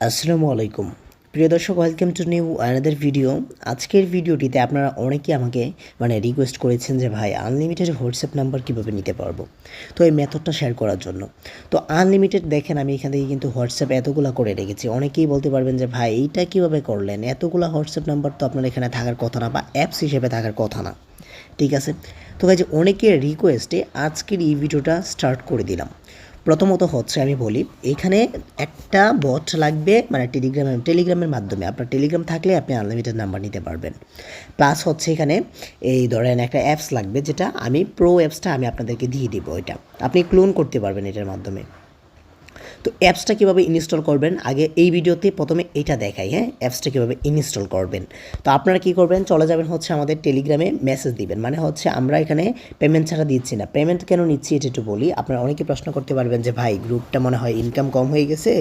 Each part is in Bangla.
আসসালামু আলাইকুম। প্রিয় দর্শক welcome to new another video আজকের ভিডিওটিতে আপনারা অনেকেই আমাকে মানে রিকোয়েস্ট করেছেন যে, ভাই আনলিমিটেড হোয়াটসঅ্যাপ নাম্বার কীভাবে নিতে পারব? তো এই মেথডটা শেয়ার করার জন্য। তো আনলিমিটেড দেখেন, আমি এখান থেকে কিন্তু হোয়াটসঅ্যাপ এতগুলো করে রেখেছি। অনেকেই বলতে পারবেন যে, ভাই, এইটা কীভাবে করলেন? এতগুলো হোয়াটসঅ্যাপ নাম্বার তো আপনার এখানে থাকার কথা না বা অ্যাপস হিসেবে থাকার কথা না। ঠিক আছে? তো কাজে অনেকের রিকোয়েস্টে আজকের এই ভিডিওটা স্টার্ট করে দিলাম। প্রথমত হচ্ছে আমি বলি, এখানে একটা বট লাগবে মানে টেলিগ্রাম টেলিগ্রামের মাধ্যমে। আপনার টেলিগ্রাম থাকলে আপনি আনলিমিটেড নাম্বার নিতে পারবেন। প্লাস হচ্ছে এখানে এই ধরেন একটা অ্যাপস লাগবে, যেটা আমি প্রো অ্যাপসটা আমি আপনাদেরকে দিয়ে দিব এটা আপনি ক্লোন করতে পারবেন এটার মাধ্যমে। তো অ্যাপসটা কীভাবে ইনস্টল করবেন? আগে এই ভিডিওতে প্রথমে এটা দেখাই হ্যাঁ? অ্যাপসটা কীভাবে ইনস্টল করবেন? তো আপনারা কী করবেন? চলে যাবেন হচ্ছে আমাদের টেলিগ্রামে মেসেজ দিবেন। মানে হচ্ছে আমরা এখানে পেমেন্ট ছাড়া দিচ্ছি না। পেমেন্ট কেন নিচ্ছি এটা একটু বলি। আপনারা অনেকে প্রশ্ন করতে পারবেন যে, ভাই গ্রুপটা মনে হয় ইনকাম কম হয়ে গেছে,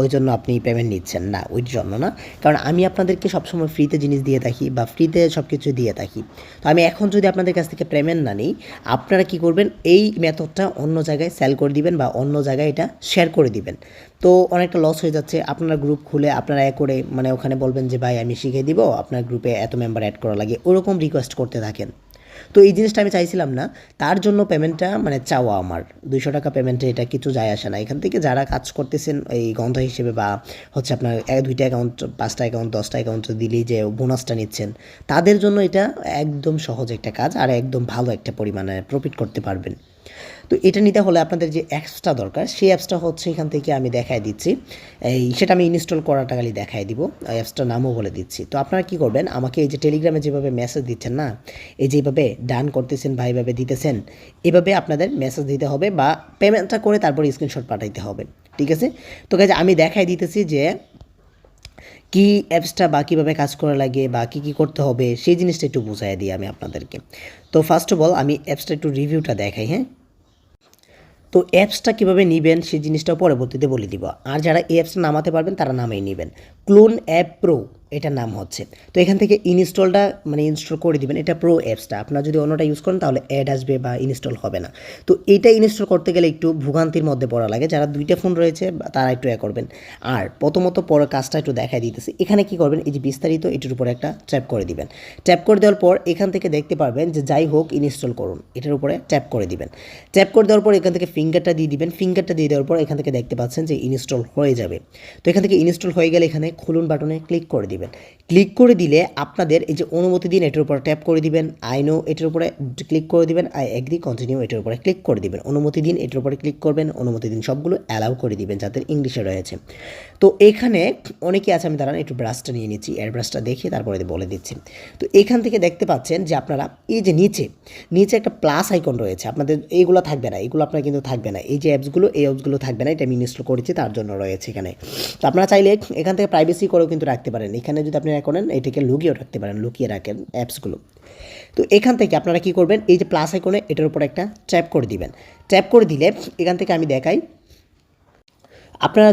ওই জন্য আপনি পেমেন্ট নিচ্ছেন। না, ওই জন্য না। কারণ আমি আপনাদেরকে সবসময় ফ্রিতে জিনিস দিয়ে থাকি বা ফ্রিতে সব কিছু দিয়ে থাকি। তো আমি এখন যদি আপনাদের কাছ থেকে পেমেন্ট না নিই, আপনারা কী করবেন? এই মেথডটা অন্য জায়গায় সেল করে দিবেন বা অন্য জায়গায় এটা শেয়ার করে দিবেন। তো অনেকটা লস হয়ে যাচ্ছে। আপনার গ্রুপ খুলে আপনারা এ করে মানে ওখানে বলবেন যে, ভাই, আমি শিখিয়ে দিব। আপনার গ্রুপে এত মেম্বার অ্যাড করা লাগে। ওরকম রিকোয়েস্ট করতে থাকেন। তো এই জিনিসটা আমি চাইছিলাম না। তার জন্য পেমেন্টটা মানে চাওয়া আমার। দুইশো টাকা পেমেন্টে এটা কিছু যায় আসে না। এখান থেকে যারা কাজ করতেছেন এই গন্ধ হিসেবে বা হচ্ছে আপনার এক, দুইটা অ্যাকাউন্ট পাঁচটা অ্যাকাউন্ট দশটা অ্যাকাউন্ট দিলেই যে বোনাসটা নিচ্ছেন, তাদের জন্য এটা একদম সহজ একটা কাজ আর একদম ভালো একটা পরিমাণে প্রফিট করতে পারবেন। তো এটা নিতে হলে আপনাদের যে অ্যাপসটা দরকার, সেই অ্যাপসটা হচ্ছে এখান থেকে আমি দেখাই দিচ্ছি। এই সেটা আমি ইনস্টল করাটা খালি দেখাই দিব অ্যাপসটার নামও বলে দিচ্ছি। তো আপনারা কী করবেন, আমাকে এই যে টেলিগ্রামে যেভাবে মেসেজ দিচ্ছেন না, এই যেভাবে ডান করতেছেন বা এইভাবে দিতেছেন, এভাবে আপনাদের মেসেজ দিতে হবে বা পেমেন্টটা করে তারপর স্ক্রিনশট পাঠাইতে হবে, ঠিক আছে? তো কাজে আমি দেখাই দিতেছি যে কী অ্যাপসটা বা কীভাবে কাজ করা লাগে বা কী কী করতে হবে, সেই জিনিসটা একটু বুঝাই দিই আমি আপনাদেরকে। তো ফার্স্ট অফ অল আমি অ্যাপসটা একটু রিভিউটা দেখাই হ্যাঁ? তো অ্যাপসটা কীভাবে নেবেন সেই জিনিসটাও পরবর্তীতে বলে দিব। আর যারা এই অ্যাপসটা নামাতে পারবেন তারা নামেই নেবেন। ক্লোন অ্যাপ প্রো এটার নাম হচ্ছে। তো এখান থেকে ইনস্টলটা মানে ইনস্টল করে দিবেন, এটা প্রো অ্যাপসটা আপনারা যদি অন্যটা ইউজ করেন তাহলে অ্যাড আসবে বা ইনস্টল হবে না। তো এটা ইনস্টল করতে গেলে একটু ভোগান্তির মধ্যে পড়া লাগে। যারা দুইটা ফোন রয়েছে তারা একটু এ করবেন। আর প্রথমত পরে কাজটা একটু দেখাই দিতেছে। এখানে কি করবেন, এই যে বিস্তারিত এটার উপরে একটা ট্যাপ করে দিবেন। ট্যাপ করে দেওয়ার পর এখান থেকে দেখতে পারবেন যে যাই হোক ইনস্টল করুন। এটার উপরে ট্যাপ করে দিবেন। ট্যাপ করে দেওয়ার পর এখান থেকে ফিঙ্গারটা দিয়ে দিবেন। ফিঙ্গারটা দিয়ে দেওয়ার পর এখান থেকে দেখতে পাচ্ছেন যে ইনস্টল হয়ে যাবে। তো এখান থেকে ইনস্টল হয়ে গেলে এখানে খুলুন বাটনে ক্লিক করে দিবেন। ক্লিক করে দিলে আপনাদের এই যে অনুমতি দিন এটার উপরে ট্যাপ করে দিবেন। আই নো এটার উপরে ক্লিক করে দিবেন। আই এগ্রি কন্টিনিউ এটার উপরে ক্লিক করে দিবেন। অনুমতি দিন, এটার উপরে ক্লিক করবেন। অনুমতি দিন, সবগুলো অ্যালাউ করে দিবেন যাদের ইংলিশে রয়েছে। তো এখানে অনেকে আছে, আমি দাঁড়ান, একটু ব্রাশটা নিয়ে নিচ্ছি এয়ার ব্রাশটা দেখে তারপরে বলে দিচ্ছি। তো এখান থেকে দেখতে পাচ্ছেন যে আপনারা এই যে নিচে নিচে একটা প্লাস আইকন রয়েছে। আপনাদের এইগুলো থাকবে না এইগুলো আপনার কিন্তু থাকবে না। এই যে অ্যাপসগুলো এই অ্যাপসগুলো থাকবে না, এটা আমি ইনস্টল করেছি, তার জন্য রয়েছে এখানে। তো আপনারা চাইলে এখান থেকে প্রাইভেসি করেও কিন্তু রাখতে পারেন। এখানে যদি আপনি করেন এটাকে লুকিয়েও রাখতে পারেন, লুকিয়ে রাখেন অ্যাপসগুলো। তো এখান থেকে আপনারা কি করবেন, এই যে প্লাস আইকনে এটার উপর একটা ট্যাপ করে দিবেন। ট্যাপ করে দিলে এখান থেকে আমি দেখাই আপনারা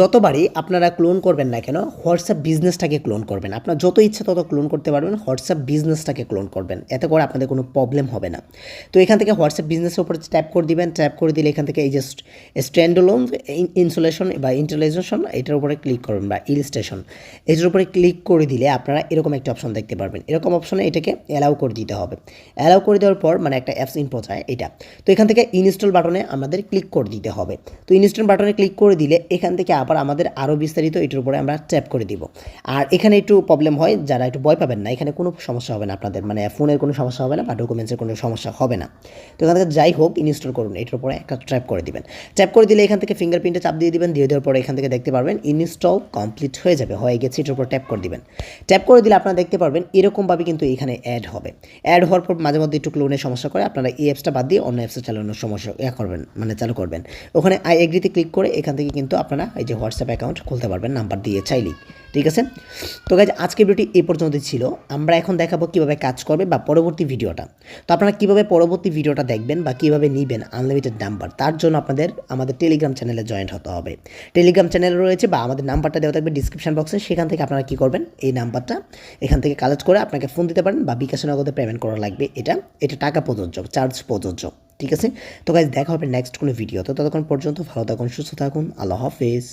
যতবারই আপনারা ক্লোন করবেন না কেন হোয়াটসঅ্যাপ বিজনেসটাকে ক্লোন করবেন। আপনার যত ইচ্ছা তত ক্লোন করতে পারবেন হোয়াটসঅ্যাপ বিজনেসটাকে ক্লোন করবেন। এতে করে আপনাদের কোনো প্রবলেম হবে না। তো এখান থেকে হোয়াটসঅ্যাপ বিজনেসের উপর ট্যাপ করে দিবেন। ট্যাপ করে দিলে এখান থেকে এই যে স্ট্যান্ডলোন ইনসুলেশন বা ইন্টারলাইজেশন এটার উপরে ক্লিক করবেন বা ইলস্টেশন এটার উপরে ক্লিক করে দিলে আপনারা এরকম একটা অপশন দেখতে পারবেন। এরকম অপশনে এটাকে অ্যালাউ করে দিতে হবে। অ্যালাউ করে দেওয়ার পর মানে একটা অ্যাপস ইনপো চায় এটা। তো এখান থেকে ইনস্টল বাটনে আমাদের ক্লিক করে দিতে হবে। তো ইনস্টল বাটনে ক্লিক করে দিলে এখান থেকে আবার আমাদের আরও বিস্তারিত এটার উপরে আমরা ট্যাপ করে দিব। আর এখানে একটু প্রবলেম হয়, যারা একটু ভয় পাবেন না, এখানে কোনো সমস্যা হবে না আপনাদের। মানে ফোনের কোনো সমস্যা হবে না বা ডকুমেন্টসের কোনো সমস্যা হবে না। তো এখান থেকে যাই হোক ইনস্টল করুন, এটার উপরে একটা ট্যাপ করে দিবেন। ট্যাপ করে দিলে এখান থেকে ফিঙ্গারপ্রিন্টে চাপ দিয়ে দিবেন, দিয়ে দেওয়ার পরে এখান থেকে দেখতে পারবেন ইনস্টল কমপ্লিট হয়ে যাবে, হয়ে গেছে, এটার উপর ট্যাপ করে দিবেন। ট্যাপ করে দিলে আপনারা দেখতে পারবেন এরকমভাবে কিন্তু এখানে অ্যাড হবে। অ্যাড হওয়ার পর মাঝে মধ্যে একটু ক্লোনের সমস্যা করে, আপনারা এই অ্যাপসটা বাদ দিয়ে অন্য অ্যাপসটা চালানোর সমস্যা করবেন মানে চালু করবেন। ওখানে আই এগ্রিতে ক্লিক করে এখান থেকে কিন্তু আপনারা এই যে হোয়াটসঅ্যাপ অ্যাকাউন্ট খুলতে পারবেন নাম্বার দিয়ে চাইলেই। ঠিক আছে? তো গাইজ আজকে ভিডিওটি এই পর্যন্তই ছিল। আমরা এখন দেখাবো কীভাবে কাজ করবে বা পরবর্তী ভিডিওটা তো আপনারা কীভাবে পরবর্তী ভিডিওটা দেখবেন বা কীভাবে নেবেন আনলিমিটেড নাম্বার তার জন্য আপনাদের আমাদের টেলিগ্রাম চ্যানেলে জয়েন্ট হতে হবে। টেলিগ্রাম চ্যানেল রয়েছে বা আমাদের নাম্বারটা দেওয়া থাকবে ডিসক্রিপশন বক্সে সেখান থেকে আপনারা কী করবেন? এই নাম্বারটা এখান থেকে কালেক্ট করে আপনাকে ফোন দিতে পারেন বা বিকাশ নগদে পেমেন্ট করা লাগবে। এটা এটা টাকা প্রযোজ্য চার্জ প্রযোজ্য। ঠিক আছে? তো গাইজ দেখা হবে নেক্সট কোনো ভিডিওতে ততক্ষণ পর্যন্ত ভালো থাকুন, সুস্থ থাকুন। আল্লাহ হাফেজ।